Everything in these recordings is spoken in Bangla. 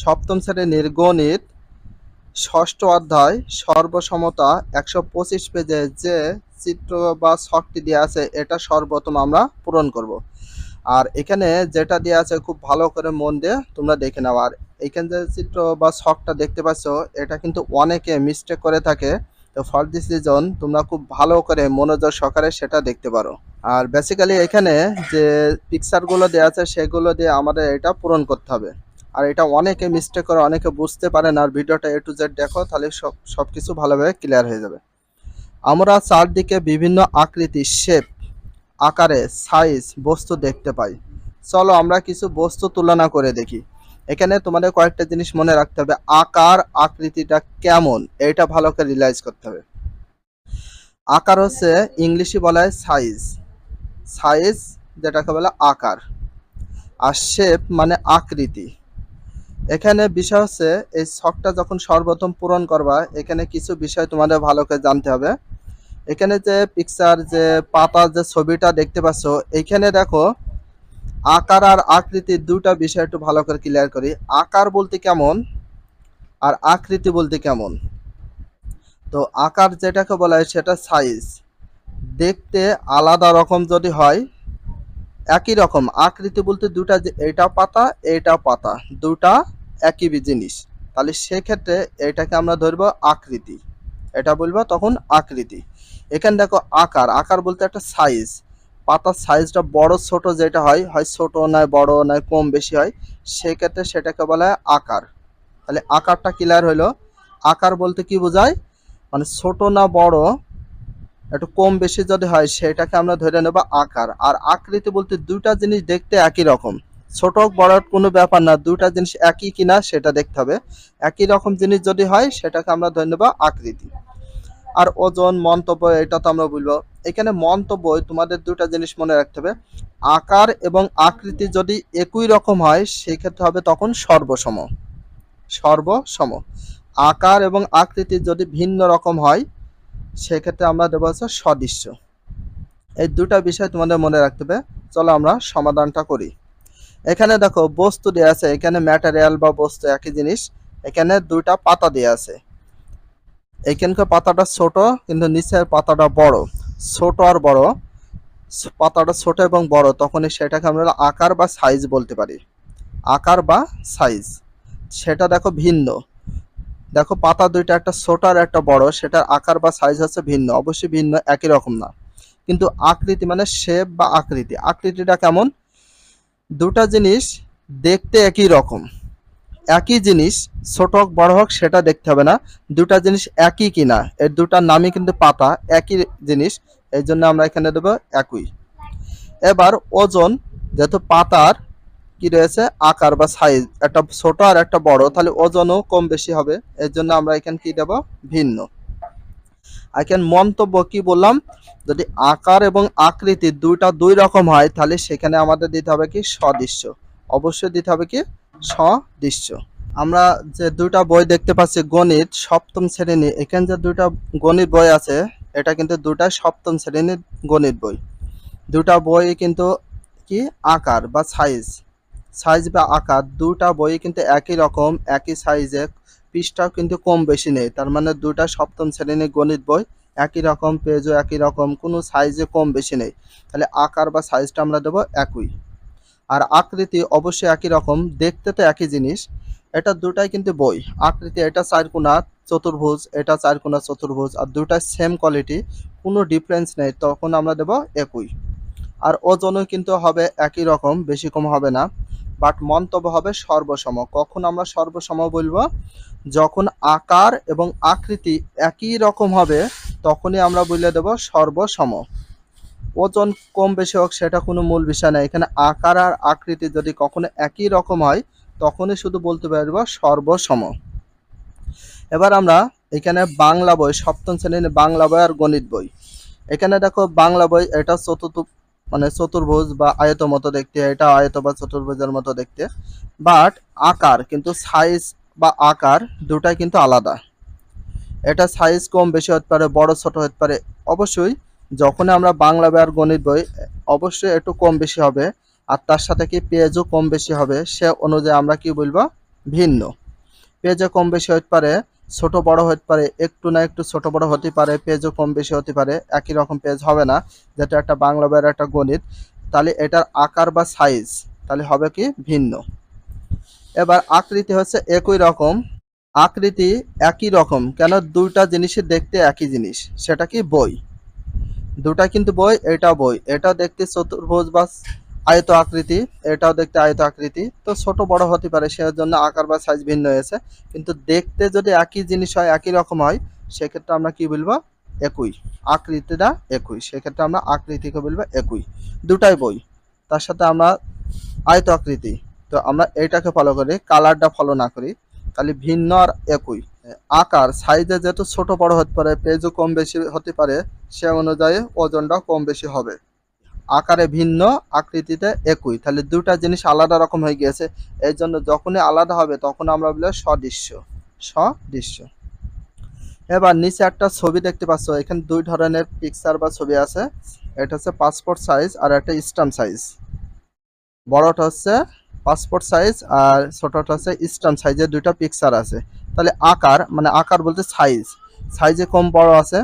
সপ্তম শ্রেণির গণিত ষষ্ঠ অধ্যায় সর্বসমতা একশো পঁচিশ পেজে যে চিত্র বা ছকটি দেওয়া আছে, এটা সর্বপ্রথম আমরা পূরণ করব। আর এখানে যেটা দেওয়া আছে খুব ভালো করে মন দিয়ে তোমরা দেখে নাও। আর এখানে যে চিত্র বা শখটা দেখতে পাচ্ছ, এটা কিন্তু অনেকে মিস্টেক করে থাকে। তো ফর দিস রিজন তোমরা খুব ভালো করে মনোযোগ সহকারে সেটা দেখতে পারো। আর বেসিক্যালি এখানে যে পিকচারগুলো দেওয়া আছে, সেগুলো দিয়ে আমাদের এটা পূরণ করতে হবে। আর এটা অনেকে মিস্টেক করে, অনেকে বুঝতে পারে না, আর ভিডিওটা এ টু জেড দেখো, তাহলে সব সব কিছু ভালোভাবে ক্লিয়ার হয়ে যাবে। আমরা চারদিকে বিভিন্ন আকৃতি শেপ আকারে সাইজ বস্তু দেখতে পাই। চলো আমরা কিছু বস্তু তুলনা করে দেখি। এখানে তোমাদের কয়েকটা জিনিস মনে রাখতে হবে, আকার, আকৃতিটা কেমন, এটা ভালো করে রিয়েলাইজ করতে হবে। আকার হচ্ছে ইংলিশে বলা হয় সাইজ সাইজ যেটাকে বলে আকার। আর শেপ মানে আকৃতি। এখানে বিষয় হচ্ছে, এই শখটা যখন সর্বপ্রথম পূরণ করবা, এখানে কিছু বিষয় তোমাদের ভালো করে জানতে হবে। এখানে যে পিকচার যে পাতা, যে ছবিটা দেখতে পাচ্ছ এইখানে দেখো, আকার আর আকৃতির দুটা বিষয় একটু ভালো করে ক্লিয়ার করি। আকার বলতে কেমন আর আকৃতি বলতে কেমন? তো আকার যেটাকে বলা হয় সেটা সাইজ দেখতে আলাদা রকম যদি হয়, একই রকম। আকৃতি বলতে দুটা এটা পাতা এটা পাতা। দুটা একই জিনিস। তাহলে সেক্ষেত্রে এটাকে আমরা ধরবো আকৃতি। এটা বলব তখন আকৃতি। এখানে দেখো আকার। আকার বলতে একটা সাইজ পাতার সাইজটা বড়, ছোট যেটা হয় হয় ছোট নয়, বড় নয়, কম বেশি হয়, সেক্ষেত্রে সেটাকে বলা হয় আকার। তাহলে আকারটা ক্লিয়ার হলো। আকার বলতে কি বোঝায়? মানে ছোট না বড়, একটু কম বেশি যদি হয়, সেটাকে আমরা ধরে নেব আকার। আর আকৃতি বলতে দুইটা জিনিস দেখতে একই রকম। ছোট হোক, বড় কোনো ব্যাপার না, দুইটা জিনিস একই কিনা সেটা দেখতে হবে। একই রকম জিনিস যদি হয়, সেটাকে আমরা নেব আকৃতি। আর ওজন, মন্তব্য, এটা তো আমরা বলব। এখানে মন্তব্য, তোমাদের দুটা জিনিস মনে রাখতে হবে। আকার এবং আকৃতি যদি একই রকম হয়, সেক্ষেত্রে হবে তখন সর্বসম। সর্বসম। আকার এবং আকৃতি যদি ভিন্ন রকম হয়, সেক্ষেত্রে আমরা দেবো হচ্ছে সদৃশ্য। এই দুটা বিষয় তোমাদের মনে রাখতে হবে। চলো আমরা সমাধানটা করি। এখানে দেখো বস্তু দেওয়া আছে, এখানে ম্যাটেরিয়াল বা বস্তু একই জিনিস, এখানে দুইটা পাতা দেওয়া আছে। এখানকার পাতাটা ছোট, কিন্তু নিচের পাতাটা বড়। ছোট আর বড়, পাতাটা ছোট এবং বড়, তখনই সেটাকে আমরা আকার বা সাইজ বলতে পারি। আকার বা সাইজ সেটা দেখো ভিন্ন। দেখো পাতা দুইটা একটা ছোট আর একটা বড়, সেটার আকার বা সাইজ হচ্ছে ভিন্ন, অবশ্যই ভিন্ন, একই রকম না। কিন্তু আকৃতি মানে শেপ বা আকৃতি। আকৃতিটা কেমন? দুটা জিনিস দেখতে একই রকম। একই জিনিস, ছোট হোক, বড় হোক, সেটা দেখতে হবে না। দুটা জিনিস একই কিনা, এর দুটার নামই কিন্তু পাতা, একই জিনিস, এই জন্য আমরা এখানে দেবো একই। এবার ওজন, যেহেতু পাতার কি রয়েছে, আকার বা সাইজ একটা ছোট আর একটা বড়, তাহলে ওজনও কম বেশি হবে, এর জন্য আমরা এখানে কি দেব, ভিন্ন। এখানে মন্তব্য কি বললাম? যদি আকার এবং আকৃতি দুইটা দুই রকম হয়, তাহলে সেখানে আমাদের দিতে হবে কি সদৃশ্য। অবশ্যই দিতে হবে কি সদৃশ্য। আমরা যে দুইটা বই দেখতে পাচ্ছি, গণিত সপ্তম শ্রেণি, এখানে যে দুইটা গণিত বই আছে, এটা কিন্তু দুটা সপ্তম শ্রেণির গণিত বই। দুটা বই কিন্তু কি? আকার বা সাইজ সাইজ বা আকার দুটা বই কিন্তু একই রকম, একই সাইজে পৃষ্ঠাও কিন্তু কম বেশি নেই। তার মানে দুটা সপ্তম শ্রেণির গণিত বই একই রকম, পেজও একই রকম, কোনো সাইজে কম বেশি নেই। তাহলে আকার বা সাইজটা আমরা দেবো একই। আর আকৃতি অবশ্যই একই রকম, দেখতে তো একই জিনিস। এটা দুটাই কিন্তু বই। আকৃতি, এটা চার চারকোনা চতুর্ভুজ, এটা চার চারকোনা চতুর্ভুজ, আর দুটা সেম কোয়ালিটি কোনো ডিফারেন্স নেই, তখন আমরা দেব একই। আর ওজনও কিন্তু হবে একই রকম, বেশি কম হবে না। বাট মন্তব্য হবে সর্বসম। কখন আমরা সর্বসম বলব? যখন আকার এবং আকৃতি একই রকম হবে, তখনই আমরা বলে দেব সর্বসম। ওজন কম বেশি হোক, সেটা কোনো মূল বিষয় না। এখানে আকার আর আকৃতি যদি কখনো একই রকম হয়, তখনই শুধু বলতে পারব সর্বসম। এবার আমরা এখানে বাংলা বই, সপ্তম শ্রেণির বাংলা বই আর গণিত বই। এখানে দেখো বাংলা বই, এটা চতুর্থ মানে চতুর্ভুজ বা আয়ত মতো দেখতে, এটা আয়ত বা চতুর্ভুজের মতো দেখতে। বাট আকার কিন্তু সাইজ বা আকার দুটাই কিন্তু আলাদা। এটা সাইজ কম, বেশি হতে পারে, বড়, ছোট হতে পারে। অবশ্যই যখন আমরা বাংলা বই আর গণিত বই, অবশ্যই একটু কম বেশি হবে। আর তার সাথে কি পেজও কম বেশি হবে, সে অনুযায়ী আমরা কি বলব? ভিন্ন। পেজও কম বেশি হতে পারে ছোট বড় হতে পারে, একটু না একটু ছোট বড় হতে পারে পেজও কম বেশি হতে পারে, একই রকম পেজ হবে না, যেটা একটা বাংলা বইয়ের একটা গণিত। তাহলে এটার আকার বা সাইজ তাহলে হবে কি ভিন্ন। এবার আকৃতি হচ্ছে একই রকম, আকৃতি একই রকম, কেন দুইটা জিনিসই দেখতে একই জিনিস, সেটা কি বই? দুটা কিন্তু বই, এটা বই, এটা দেখতে চতুর্ভুজ বা আয়ত আকৃতি, এটাও দেখতে আয়ত আকৃতি। তো ছোট বড় হতে পারে সে জন্য আকার বা সাইজ ভিন্ন হয়েছে। কিন্তু দেখতে যদি একই জিনিস হয়, একই রকম হয়, সেক্ষেত্রে আমরা কি বলব? একই। আকৃতিটা একই। সেক্ষেত্রে আমরা আকৃতিকে বলব একই। দুটাই বই। তার সাথে আমরা আয়ত আকৃতি। তো আমরা এইটাকে ফলো করি কালারটা ফলো না করি, তাহলে ভিন্ন আর একই। আকার সাইজে যেহেতু ছোট বড় হতে পারে পেজও কম বেশি হতে পারে, সে অনুযায়ী ওজনটা কম বেশি হবে। আকারে ভিন্ন, আকৃতিতে একই। তাহলে দুটা জিনিস আলাদা রকম হয়ে গিয়েছে। এই জন্য যখনই আলাদা হবে, তখন আমরা বলি সদৃশ্য। সদৃশ্য। এবার নিচে একটা ছবি দেখতে পাচ্ছ। এখানে দুই ধরনের পিকচার বা ছবি আছে। এটা হচ্ছে পাসপোর্ট সাইজ আর একটা স্ট্যাম্প সাইজ বড়টা হচ্ছে পাসপোর্ট সাইজ আর ছোটটা হচ্ছে স্ট্যাম্প সাইজের দুইটা পিকচার আছে। তাহলে আকার মানে আকার বলতে সাইজ সাইজে কম বড় আছে।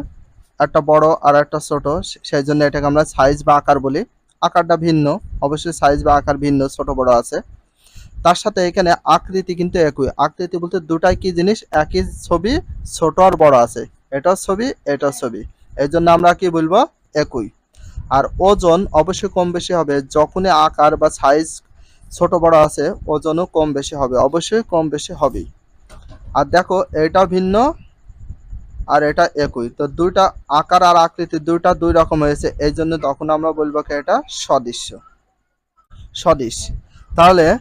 একটা বড় আর একটা ছোট সেই জন্য এটাকে আমরা সাইজ বা আকার বলি। আকারটা ভিন্ন, অবশ্যই সাইজ বা আকার ভিন্ন, ছোট, বড় আছে। তার সাথে এখানে আকৃতি কিন্তু একই। আকৃতি বলতে দুটাই কি জিনিস? একই ছবি, ছোট আর বড় আছে। এটাও ছবি এটাও ছবি। এই জন্য আমরা কি বলব? একই। আর ওজন অবশ্যই কম বেশি হবে। যখনই আকার বা সাইজ ছোট, বড় আছে, ওজনও কম বেশি হবে। অবশ্যই কম বেশি হবেই। আর দেখো, এটা ভিন্ন আর এটা একই। তো দুইটা আকার আর আকৃতি দুইটা দুই রকম হয়েছে, এই জন্য তখন আমরা বলব কি এটা সদৃশ্য। সদৃশ। তাহলে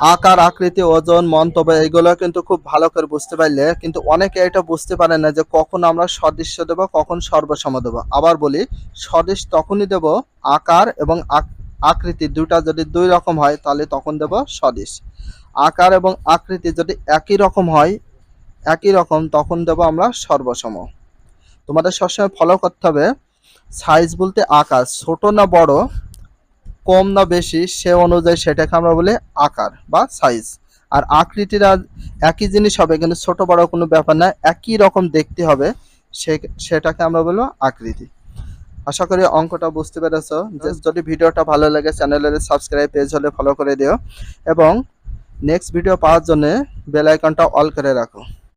আকার, আকৃতি, ওজন, মন্তব্য, এগুলো কিন্তু খুব ভালো করে বুঝতে পারলে কিন্তু অনেকে এটা বুঝতে পারে না যে কখন আমরা সদৃশ্য দেব, কখন সর্বসম দেব। আবার বলি, সদৃশ তখনই দেব আকার এবং আক- আকৃতি দুটা যদি দুই রকম হয়, তাহলে তখন দেব সদৃশ। আকার এবং আকৃতি যদি একই রকম হয় একই রকম তখন দেব আমরা সর্বসম। তোমাদের সবসময় ফলো করতে হবে। সাইজ বলতে আকার ছোট না বড় কম না বেশি সে অনুযায়ী সেটাকে আমরা বলি আকার বা সাইজ আর আকৃতিটা একই জিনিস হবে কিন্তু ছোট বড় কোনো ব্যাপার না একই রকম দেখতে হবে সে সেটাকে আমরা বলব আকৃতি। আশা করি অঙ্কটা বুঝতে পেরেছ। যে যদি ভিডিওটা ভালো লাগে চ্যানেলের সাবস্ক্রাইব পেজ হলে ফলো করে দিও। এবং নেক্সট ভিডিও পাওয়ার জন্য বেল আইকনটা অল করে রাখো।